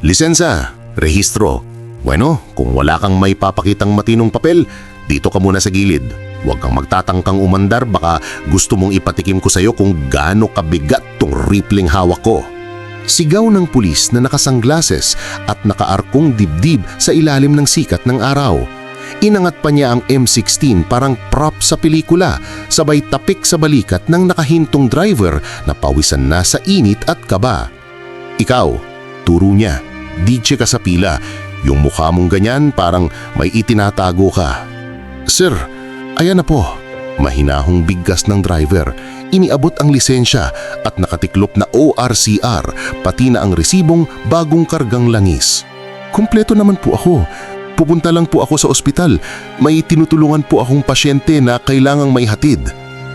Lisensa, rehistro. Bueno, kung wala kang may papakitang matinong papel, dito ka muna sa gilid. Huwag kang magtatangkang umandar baka gusto mong ipatikim ko sa'yo kung gaano kabigat tong ripling hawak ko. Sigaw ng pulis na nakasanglases at nakaarkong dibdib sa ilalim ng sikat ng araw. Inangat pa niya ang M16 parang prop sa pelikula, sabay tapik sa balikat ng nakahintong driver na pawisan na sa init at kaba. Ikaw, turo niya, DJ ka sa pila. Yung mukha mong ganyan parang may itinatago ka. Sir, ayan na po. Mahinahong biggas ng driver. Iniabot ang lisensya at nakatiklop na ORCR pati na ang resibong bagong kargang langis. Kumpleto naman po ako. Pupunta lang po ako sa ospital. May tinutulungan po akong pasyente na kailangang may hatid.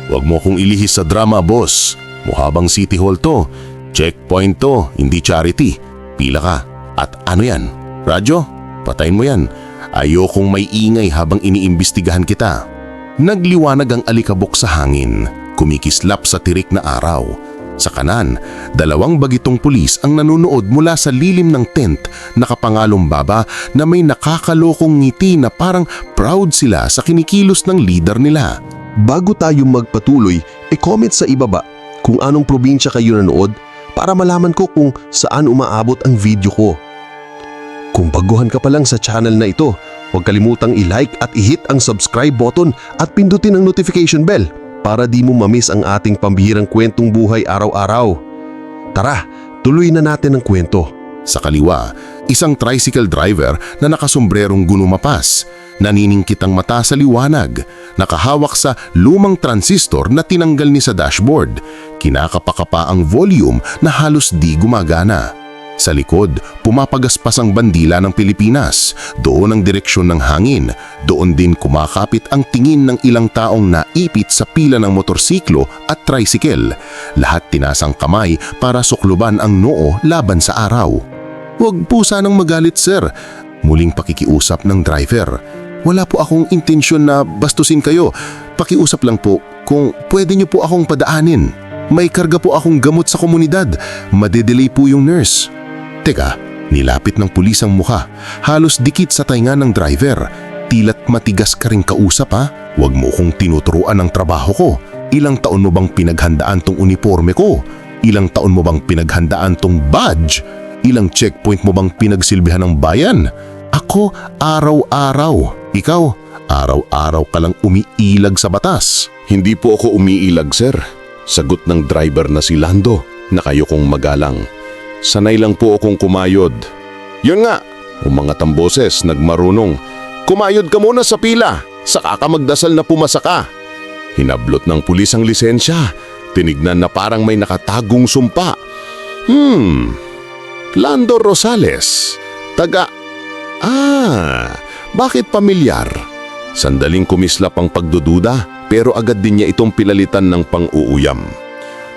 Huwag mo akong ilihis sa drama, boss. Mukha bang City Hall to? Checkpoint to, hindi charity. Pila ka. At ano yan? Radyo? Patayin mo yan. Ayokong may ingay habang iniimbestigahan kita. Nagliwanag ang alikabok sa hangin, kumikislap sa tirik na araw. Sa kanan, dalawang bagitong pulis ang nanonood mula sa lilim ng tent nakapangalumbaba na may nakakalokong ngiti na parang proud sila sa kinikilos ng leader nila. Bago tayo magpatuloy, e-comment sa ibaba kung anong probinsya kayo nanood para malaman ko kung saan umaabot ang video ko. Kung baguhan ka pa lang sa channel na ito, huwag kalimutang i-like at i-hit ang subscribe button at pindutin ang notification bell para di mo mamiss ang ating pambihirang kwentong buhay araw-araw. Tara, tuloy na natin ang kwento. Sa kaliwa, isang tricycle driver na nakasombrerong gunumapas. Naniningkit ang mata sa liwanag. Nakahawak sa lumang transistor na tinanggal ni sa dashboard. Kinakapakapa ang volume na halos di gumagana. Sa likod, pumapagaspas ang bandila ng Pilipinas. Doon ang direksyon ng hangin. Doon din kumakapit ang tingin ng ilang taong naipit sa pila ng motorsiklo at tricycle. Lahat tinasang kamay para sukluban ang noo laban sa araw. Huwag po sanang magalit sir. Muling pakikiusap ng driver. Wala po akong intensyon na bastusin kayo. Pakiusap lang po kung pwede niyo po akong padaanin. May karga po akong gamot sa komunidad. Madedelay po yung nurse. Teka, nilapit ng pulis ang mukha. Halos dikit sa tainga ng driver. Tilat matigas ka rin kausap ha. Huwag mo kong tinuturuan ang trabaho ko. Ilang taon mo bang pinaghandaan tong uniforme ko? Ilang taon mo bang pinaghandaan tong badge? Ilang checkpoint mo bang pinagsilbihan ng bayan? Ako araw-araw. Ikaw, araw-araw ka lang umiilag sa batas. Hindi po ako umiilag, sir. Sagot ng driver na si Lando na kayo kong magalang. Sanay lang po akong kumayod. Yun nga, umangat ang boses, nagmarunong. Kumayod ka muna sa pila, saka ka magdasal na pumasa ka. Hinablot ng pulis ang lisensya. Tinignan na parang may nakatagong sumpa. Hmm, Lando Rosales. Taga... Ah, bakit pamilyar? Sandaling kumislap ang pagdududa pero agad din niya itong pilalitan ng pang-uuyam.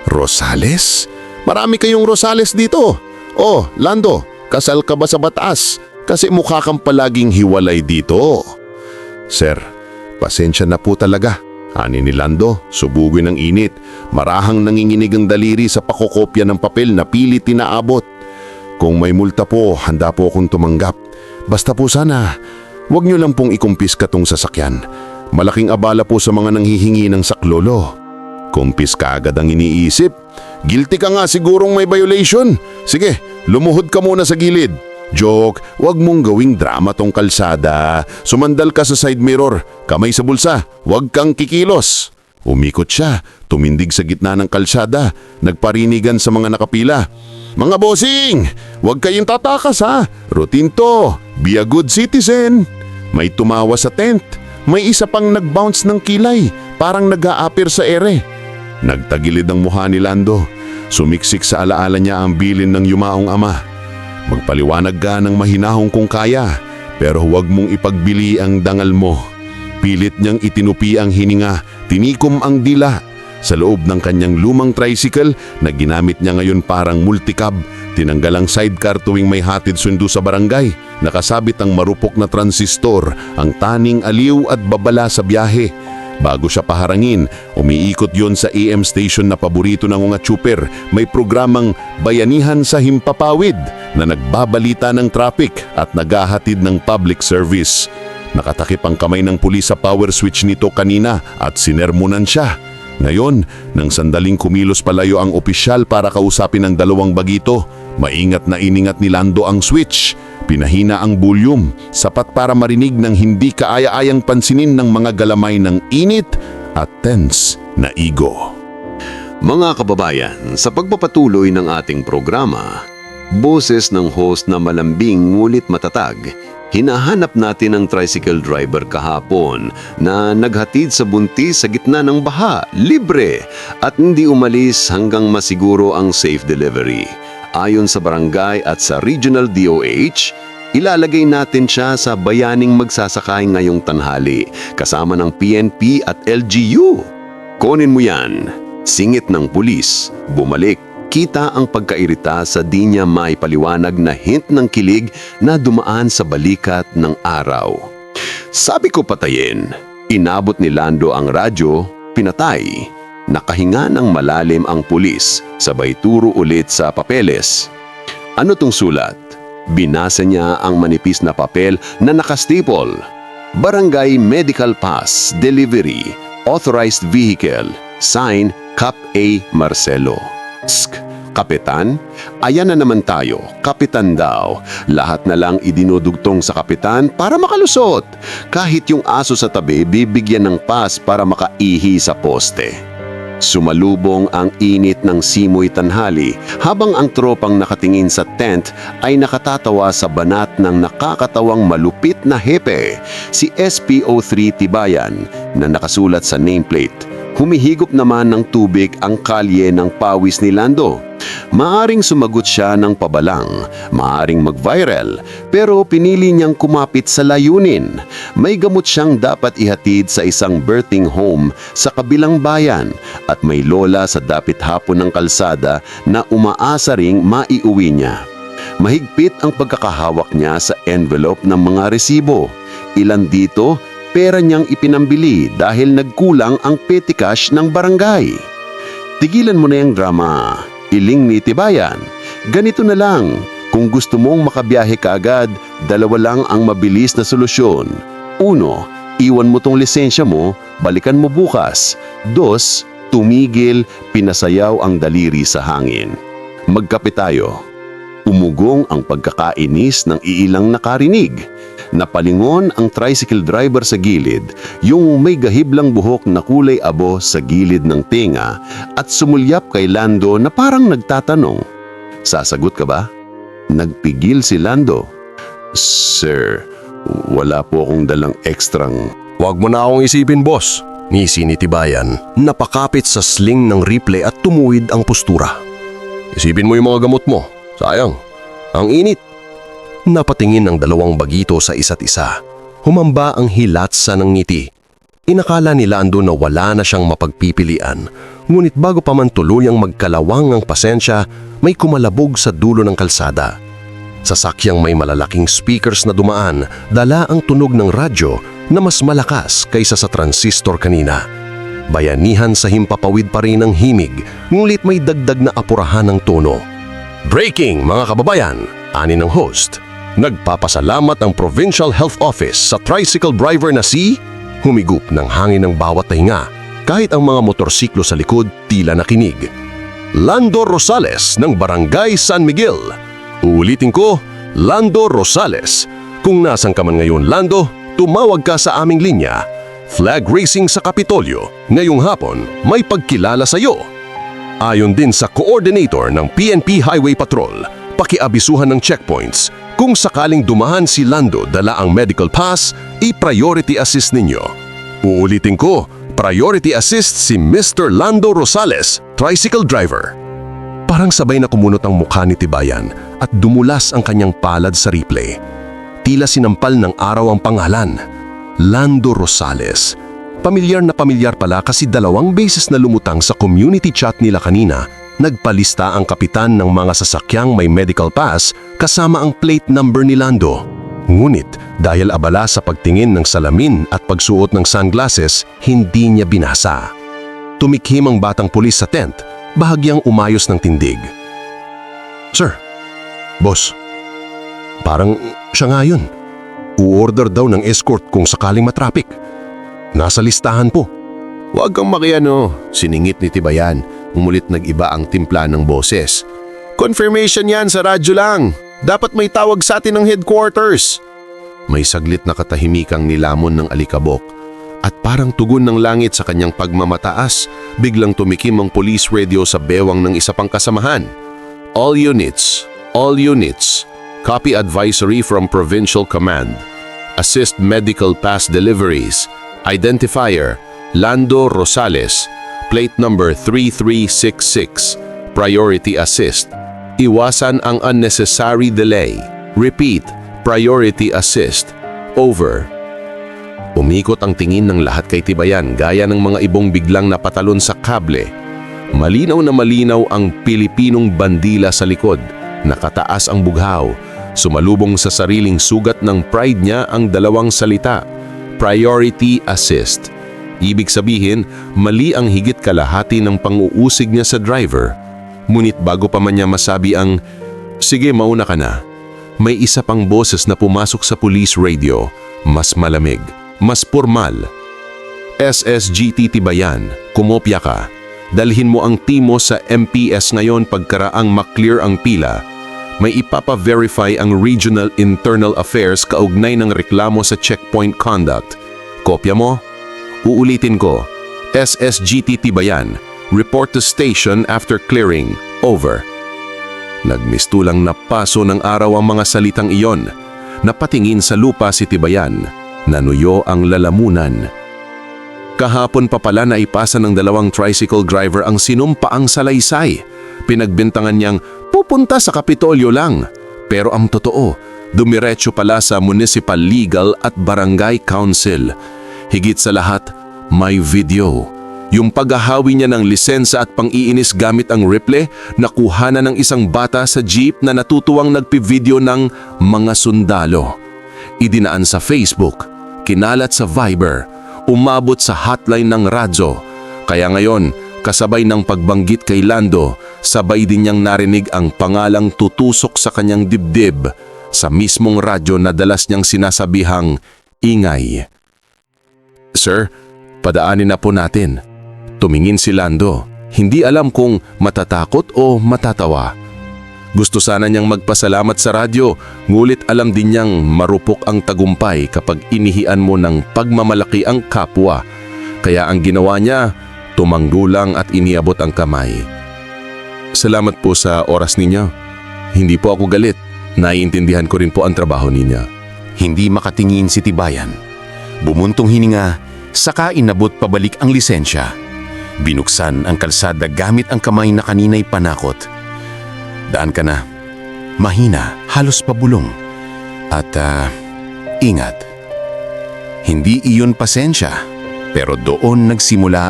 Rosales? Marami kayong Rosales dito. Oh, Lando, kasal ka ba sa batas? Kasi mukha kang palaging hiwalay dito. Sir, pasensya na po talaga. Ani ni Lando, subugin ng init. Marahang nanginginig ang daliri sa pakokopya ng papel na pilit tinaabot. Kung may multa po, handa po akong tumanggap. Basta po sana, huwag niyo lang pong ikumpiska tong sasakyan. Malaking abala po sa mga nanghihingi ng saklolo. Kumpis ka agad ang iniisip. Guilty ka nga sigurong may violation. Sige, lumuhod ka muna sa gilid. Joke, wag mong gawing drama tong kalsada. Sumandal ka sa side mirror, kamay sa bulsa, wag kang kikilos. Umikot siya, tumindig sa gitna ng kalsada, nagparinigan sa mga nakapila. Mga bossing, wag kayong tatakas ha. Routine to, be a good citizen. May tumawa sa tent, may isa pang nag-bounce ng kilay, parang nag-aapir sa ere. Nagtagilid ang mukha ni Lando. Sumiksik sa alaala niya ang bilin ng yumaong ama. Magpaliwanag ka ng mahinahong kung kaya, pero huwag mong ipagbili ang dangal mo. Pilit niyang itinupi ang hininga, tinikom ang dila. Sa loob ng kanyang lumang tricycle na ginamit niya ngayon parang multicab, tinanggal ang sidecar tuwing may hatid sundo sa barangay. Nakasabit ang marupok na transistor, ang taning aliw at babala sa biyahe. Bago siya paharangin, umiikot yon sa AM station na paborito ng mga chuper. May programang Bayanihan sa Himpapawid na nagbabalita ng traffic at naghahatid ng public service. Nakatakip ang kamay ng pulis sa power switch nito kanina at sinermonan siya. Ngayon, nang sandaling kumilos palayo ang opisyal para kausapin ang dalawang bagito, maingat na iningat ni Lando ang switch. Pinahina ang volume, sapat para marinig ng hindi kaaya-ayang pansinin ng mga galamay ng init at tense na ego. Mga kababayan, sa pagpapatuloy ng ating programa, boses ng host na malambing ngunit matatag, hinahanap natin ang tricycle driver kahapon na naghatid sa buntis sa gitna ng baha, libre, at hindi umalis hanggang masiguro ang safe delivery. Ayon sa barangay at sa regional DOH, ilalagay natin siya sa bayaning magsasakay ngayong tanghali kasama ng PNP at LGU. Konin mo yan. Singit ng pulis. Bumalik. Kita ang pagkairita sa di niya may paliwanag na hint ng kilig na dumaan sa balikat ng araw. Sabi ko patayin. Inabot ni Lando ang radyo, pinatay. Nakahinga ng malalim ang pulis, sabay turo ulit sa papeles. Ano tong sulat? Binasa niya ang manipis na papel na nakastipol. Barangay Medical Pass Delivery Authorized Vehicle Sign Cap A. Marcelo Sk, Kapitan? Ayan na naman tayo, kapitan daw. Lahat na lang idinudugtong sa kapitan para makalusot. Kahit yung aso sa tabi, bibigyan ng pas para makaihi sa poste. Sumalubong ang init ng simoy tanghali habang ang tropang nakatingin sa tent ay nakatatawa sa banat ng nakakatawang malupit na hepe, si SPO3 Tibayan na nakasulat sa nameplate. Humihigop naman ng tubig ang kalye ng pawis ni Lando. Maaring sumagot siya ng pabalang, maaring mag-viral, pero pinili niyang kumapit sa layunin. May gamot siyang dapat ihatid sa isang birthing home sa kabilang bayan at may lola sa dapit hapon ng kalsada na umaasa ring maiuwi niya. Mahigpit ang pagkakahawak niya sa envelope ng mga resibo. Ilan dito, pera niyang ipinambili dahil nagkulang ang petty cash ng barangay. Tigilan mo na yung drama. Iling ni Tibayan. Ganito na lang. Kung gusto mong makabiyahe ka agad, dalawa lang ang mabilis na solusyon. Uno, iwan mo tong lisensya mo, balikan mo bukas. Dos, tumigil, pinasayaw ang daliri sa hangin. Magkape tayo. Umugong ang pagkakainis ng iilang nakarinig. Napalingon ang tricycle driver sa gilid, yung may gahiblang buhok na kulay abo sa gilid ng tinga at sumulyap kay Lando na parang nagtatanong. Sasagot ka ba? Nagpigil si Lando. Sir, wala po akong dalang ekstrang Huwag mo na akong isipin, boss. Ngisi ni Tibayan, napakapit sa sling ng replay at tumuwid ang postura. Isipin mo yung mga gamot mo. Sayang. Ang init. Napatingin ang dalawang bagito sa isa't isa. Humamba ang hilatsa ng ngiti. Inakala ni Lando na wala na siyang mapagpipilian. Ngunit bago pa man tuluyang magkalawang ang pasensya, may kumalabog sa dulo ng kalsada. Sasakyang may malalaking speakers na dumaan, dala ang tunog ng radyo na mas malakas kaysa sa transistor kanina. Bayanihan sa himpapawid pa rin ang himig, ngunit may dagdag na apurahan ng tono. Breaking mga kababayan, ani ng host. Nagpapasalamat ang Provincial Health Office sa tricycle driver na si humigup ng hangin ng bawat tainga kahit ang mga motorsiklo sa likod tila nakinig. Lando Rosales ng Barangay San Miguel. Uulitin ko, Lando Rosales. Kung nasan ka man ngayon, Lando, tumawag ka sa aming linya. Flag racing sa Kapitolyo. Ngayong hapon, may pagkilala sa iyo. Ayon din sa coordinator ng PNP Highway Patrol, pakiabisuhan ng checkpoints. Kung sakaling dumahan si Lando dala ang medical pass, i-priority assist ninyo. Uulitin ko, priority assist si Mr. Lando Rosales, tricycle driver. Parang sabay na kumunot ang mukha ni Tibayan at dumulas ang kanyang palad sa replay. Tila sinampal ng araw ang pangalan. Lando Rosales. Pamilyar na pamilyar pala kasi dalawang beses na lumutang sa community chat nila kanina, nagpalista ang kapitan ng mga sasakyang may medical pass kasama ang plate number ni Lando. Ngunit dahil abala sa pagtingin ng salamin at pagsuot ng sunglasses, hindi niya binasa. Tumikhim ang batang pulis sa tent, bahagyang umayos ng tindig. Sir, boss, Parang siya nga yun. U-order daw ng escort kung sakaling matraffic. Nasa listahan po. Huwag kang makiano, siningit ni Tibayan. Umulit nag-iba ang timpla ng boses. Confirmation yan sa radyo lang. Dapat may tawag sa atin ng headquarters. May saglit na katahimikang nilamon ng alikabok. At parang tugon ng langit sa kanyang pagmamataas, biglang tumikim ang police radio sa bewang ng isa pang kasamahan. All units, all units, copy advisory from Provincial Command. Assist medical pass deliveries. Identifier, Lando Rosales, plate number 3366, priority assist. Iwasan ang unnecessary delay. Repeat, priority assist. Over. Umikot ang tingin ng lahat kay Tibayan gaya ng mga ibong biglang napatalon sa kable. Malinaw na malinaw ang Pilipinong bandila sa likod. Nakataas ang bughaw. Sumalubong sa sariling sugat ng pride niya ang dalawang salita. Priority assist. Ibig sabihin, mali ang higit kalahati ng pang-uusig niya sa driver. Ngunit bago pa man niya masabi ang, Sige, mauna ka na. May isa pang boses na pumasok sa police radio, mas malamig, mas formal. SSGT Tibayan, kumopya ka. Dalhin mo ang team mo sa MPS ngayon pagkaraang maklear ang pila. May ipapa-verify ang Regional Internal Affairs kaugnay ng reklamo sa checkpoint conduct. Kopya mo? Uulitin ko. SSGT Tibayan, report to station after clearing. Over. Nagmistulang napaso ng araw ang mga salitang iyon. Napatingin sa lupa si Tibayan. Nanuyo ang lalamunan. Kahapon pa pala na ipasa ng dalawang tricycle driver ang sinumpaang salaysay. Pinagbintangan niyang pupunta sa Kapitolyo lang. Pero ang totoo, dumiretso pala sa Municipal Legal at Barangay Council. Higit sa lahat, may video. Yung paghahawi niya ng lisensya at pang-iinis gamit ang Ripley, nakuha na ng isang bata sa jeep na natutuwang nagpi-video ng mga sundalo. Idinaan sa Facebook, kinalat sa Viber, umabot sa hotline ng radyo. Kaya ngayon, kasabay ng pagbanggit kay Lando, sabay din niyang narinig ang pangalang tutusok sa kanyang dibdib sa mismong radyo na dalas niyang sinasabihang ingay. Sir, padaanin na po natin. Tumingin si Lando, hindi alam kung matatakot o matatawa. Gusto sana niyang magpasalamat sa radyo, ngulit alam din niyang marupok ang tagumpay kapag inihian mo ng pagmamalaki ang kapwa. Kaya ang ginawa niya, tumanggulang at iniabot ang kamay. Salamat po sa oras ninyo. Hindi po ako galit. Naiintindihan ko rin po ang trabaho ninyo. Hindi makatingin si Tibayan. Bumuntong hininga, saka inabot pabalik ang lisensya. Binuksan ang kalsada gamit ang kamay na kanina'y panakot. Daan ka na. Mahina, halos pabulong. At ah, ingat. Hindi iyon pasensya, pero doon nagsimula,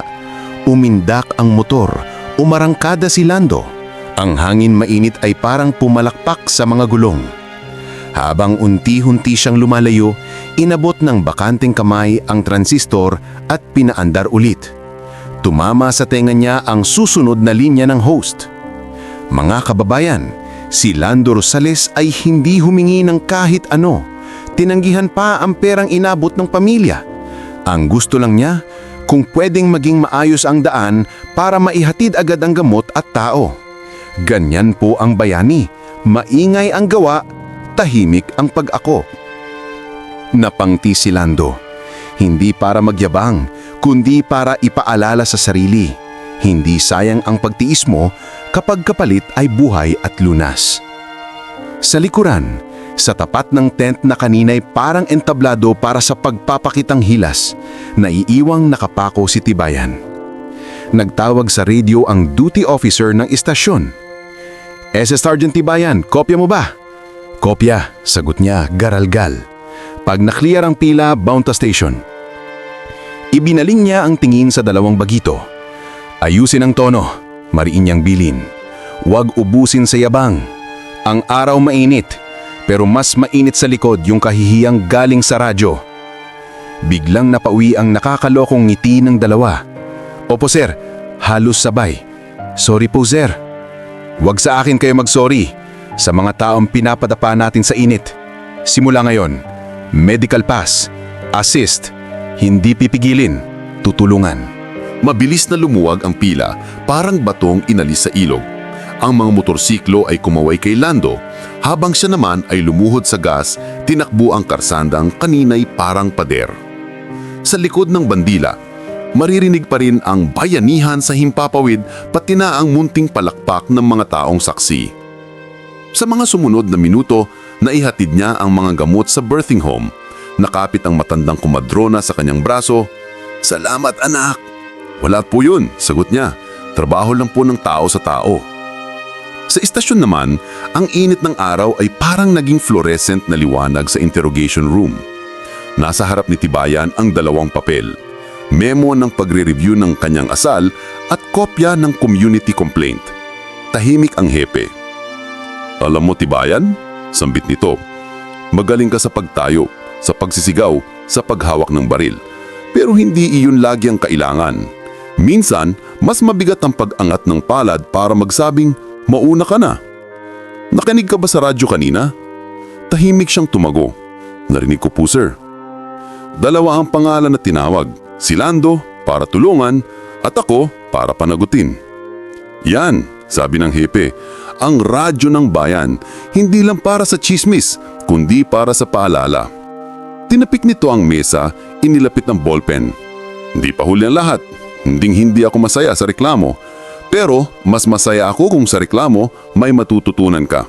umindak ang motor, umarangkada si Lando. Ang hangin mainit ay parang pumalakpak sa mga gulong. Habang unti-hunti siyang lumalayo, inabot ng bakanteng kamay ang transistor at pinaandar ulit. Tumama sa tenga niya ang susunod na linya ng host. Mga kababayan, si Lando Rosales ay hindi humingi ng kahit ano. Tinanggihan pa ang perang inabot ng pamilya. Ang gusto lang niya, kung pwedeng maging maayos ang daan para maihatid agad ang gamot at tao. Ganyan po ang bayani. Maingay ang gawa, tahimik ang pag-ako. Napangti si Lando. Hindi para magyabang, kundi para ipaalala sa sarili. Hindi sayang ang pagtiis mo kapag kapalit ay buhay at lunas. Sa likuran, sa tapat ng tent na kanina'y parang entablado para sa pagpapakitang hilas, naiiwang nakapako si Tibayan. Nagtawag sa radio ang duty officer ng istasyon. SS Sergeant Tibayan, kopya mo ba? Kopya, sagot niya, garalgal. Pag naklear ang pila, bound to station. Ibinaling niya ang tingin sa dalawang bagito. Ayusin ang tono, mariin niyang bilin. Huwag ubusin sa yabang. Ang araw mainit, pero mas mainit sa likod yung kahihiyang galing sa radyo. Biglang napauwi ang nakakalokong ngiti ng dalawa. Opo sir, halos sabay. Sorry po sir. Huwag sa akin kayo mag-sorry sa mga taong pinapadapa natin sa init. Simula ngayon, medical pass, assist, hindi pipigilin, tutulungan. Mabilis na lumuwag ang pila, parang batong inalis sa ilog. Ang mga motorsiklo ay kumaway kay Lando, habang siya naman ay lumuhod sa gas, tinakbo ang karsandang kanina'y parang pader. Sa likod ng bandila, maririnig pa rin ang bayanihan sa himpapawid pati na ang munting palakpak ng mga taong saksi. Sa mga sumunod na minuto, naihatid niya ang mga gamot sa birthing home. Nakapit ang matandang kumadrona sa kanyang braso. Salamat anak! Wala po yun, sagot niya. Trabaho lang po ng tao sa tao. Sa istasyon naman, ang init ng araw ay parang naging fluorescent na liwanag sa interrogation room. Nasa harap ni Tibayan ang dalawang papel. Memo ng pagre-review ng kanyang asal at kopya ng community complaint. Tahimik ang hepe. Alam mo, Tibayan, sambit nito, magaling ka sa pagtayo, sa pagsisigaw, sa paghawak ng baril. Pero hindi iyon lagi ang kailangan. Minsan, mas mabigat ang pag-angat ng palad para magsabing, mauna ka na. Nakinig ka ba sa radyo kanina? Tahimik siyang tumago. Narinig ko po, sir. Dalawa ang pangalan na tinawag, si Lando para tulungan at ako para panagutin. Yan, sabi ng hepe, ang radyo ng bayan, hindi lang para sa chismis, kundi para sa paalala. Tinapik nito ang mesa, inilapit ng ballpen. Hindi pa huli ang lahat, hinding hindi ako masaya sa reklamo. Pero mas masaya ako kung sa reklamo may matututunan ka.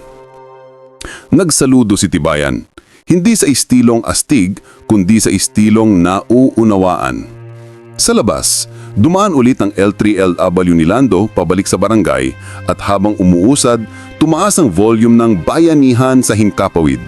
Nagsaludo si Tibayan, hindi sa istilong astig kundi sa istilong nauunawaan. Sa labas, dumaan ulit ang L3LW ni Lando pabalik sa barangay at habang umuusad, tumaas ang volume ng bayanihan sa Hinkapawid.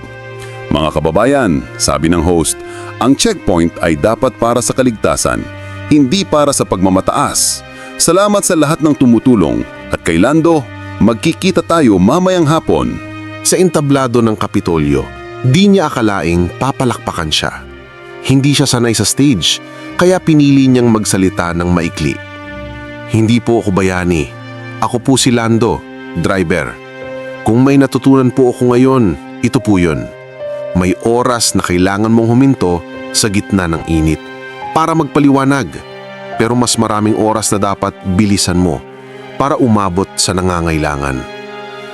Mga kababayan, sabi ng host, ang checkpoint ay dapat para sa kaligtasan, hindi para sa pagmamataas. Salamat sa lahat ng tumutulong at kay Lando, magkikita tayo mamayang hapon. Sa entablado ng Kapitolyo, di niya akalaing papalakpakan siya. Hindi siya sanay sa stage, kaya pinili niyang magsalita ng maikli. Hindi po ako bayani. Ako po si Lando, driver. Kung may natutunan po ako ngayon, ito po yun. May oras na kailangan mong huminto sa gitna ng init para magpaliwanag. Pero mas maraming oras na dapat bilisan mo para umabot sa nangangailangan.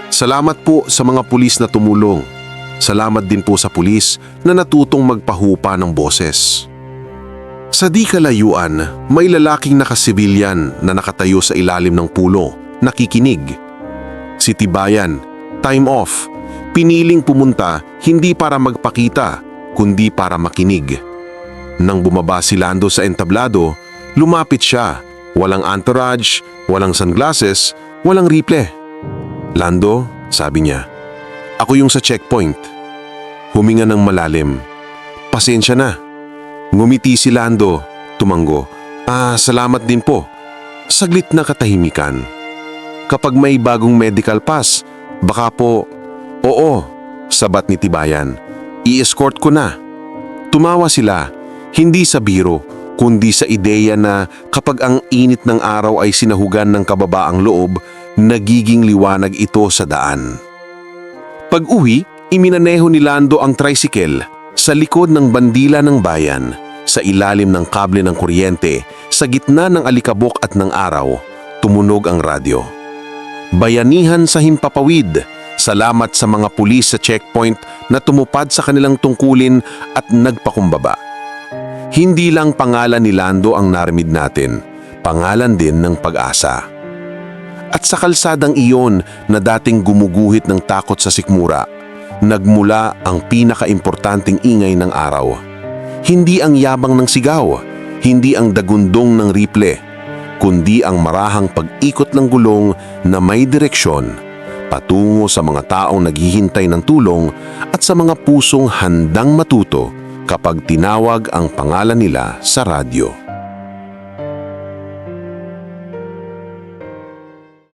Salamat po sa mga pulis na tumulong. Salamat din po sa pulis na natutong magpahupa ng boses. Sa di kalayuan, may lalaking nakasibilyan na nakatayo sa ilalim ng pulo, nakikinig. Si Tibayan, time off, piniling pumunta hindi para magpakita, kundi para makinig. Nang bumaba si Lando sa entablado, lumapit siya, walang entourage, walang sunglasses, walang riple. Lando, sabi niya, ako yung sa checkpoint. Huminga ng malalim. Pasensya na. Ngumiti si Lando, tumanggo. Ah, salamat din po. Saglit na katahimikan. Kapag may bagong medical pass, baka po, oo, sabat ni Tibayan. I-escort ko na. Tumawa sila, hindi sa biro, kundi sa ideya na kapag ang init ng araw ay sinahugan ng kababaang loob, nagiging liwanag ito sa daan. Pag-uwi, iminaneho ni Lando ang tricycle sa likod ng bandila ng bayan, sa ilalim ng kable ng kuryente, sa gitna ng alikabok at ng araw, tumunog ang radyo. Bayanihan sa himpapawid, salamat sa mga pulis sa checkpoint na tumupad sa kanilang tungkulin at nagpakumbaba. Hindi lang pangalan ni Lando ang narimid natin, pangalan din ng pag-asa. At sa kalsadang iyon na dating gumuguhit ng takot sa sikmura, nagmula ang pinakaimportanteng ingay ng araw. Hindi ang yabang ng sigaw, hindi ang dagundong ng riple, kundi ang marahang pag-ikot ng gulong na may direksyon patungo sa mga taong naghihintay ng tulong at sa mga pusong handang matuto kapag tinawag ang pangalan nila sa radyo.